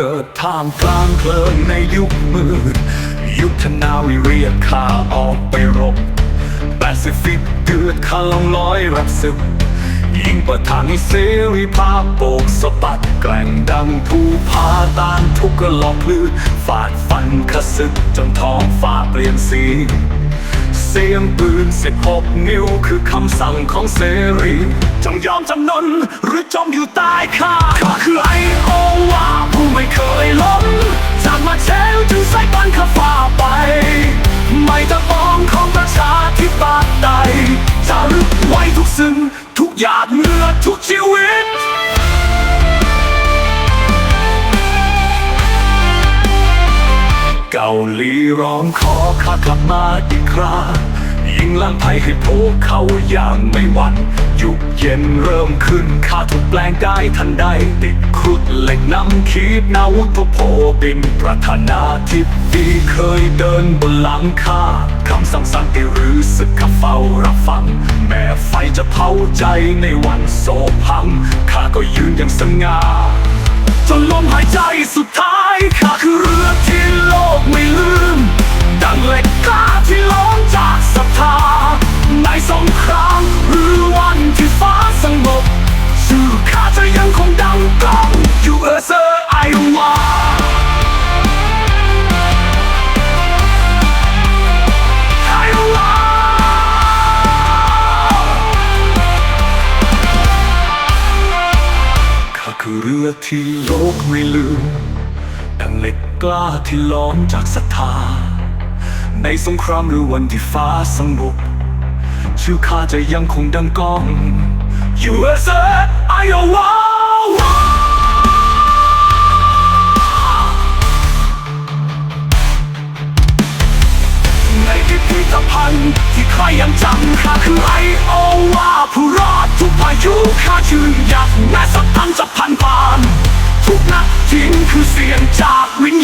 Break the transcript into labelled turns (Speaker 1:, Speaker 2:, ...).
Speaker 1: เกิดท่ามกลางเพลิงในยุคมืด ยุทธนาวิเรียกข้าออกไปรบแปซิฟิกเดือดข้าลองลอยรับศึก ยิงประทานให้เสรีภาพโบกสะบัดแกล่งดังผู้พาตานทุกกระลอกลือฟาดฟันขศึกจนท้องฟ้าเปลี่ยนสีเสียงปืนสิบหกนิ้วคือคำสั่งของเสรีจงยอมจำนนหรือจมอยู่ใต้ข้าข้าคือไอ ทุกหยาดเหงื่อทุกชีวิต เกาหลีร้องขอข้ากลับมาอีกครา ยิงล้างภัยให้พวกเขาอย่างไม่หวั่นยุคเย็นเริ่มขึ้นข้าถูกแปลงกายทันใดติดครุดเหล็กน้ำขีดนาวุธโพบินประธานาธิบดีเคยเดินบนหลังข้าคำสั่งสั่งให้รือสึกข้าเฝ้ารับฟัง แม้ไฟจะเผาใจในวันโศพังข้าก็ยืนอย่างสง่าจนลมหายใจสุดท้าย คือเรือที่โลกไม่ลืมดังเหล็กกล้าที่ล้อมจากศรัทธา ในสงครามหรือวันที่ฟ้าสงบชื่อข้าจะยังคงดังก้อง USA Iowa ในพิพิธภัณฑ์ที่ใครยังจำข้าคือไอโอ ชื่นอยากแม้สักพันสักพันปาน ทุกนาทิ้งคือเสียงจากวิญญาณ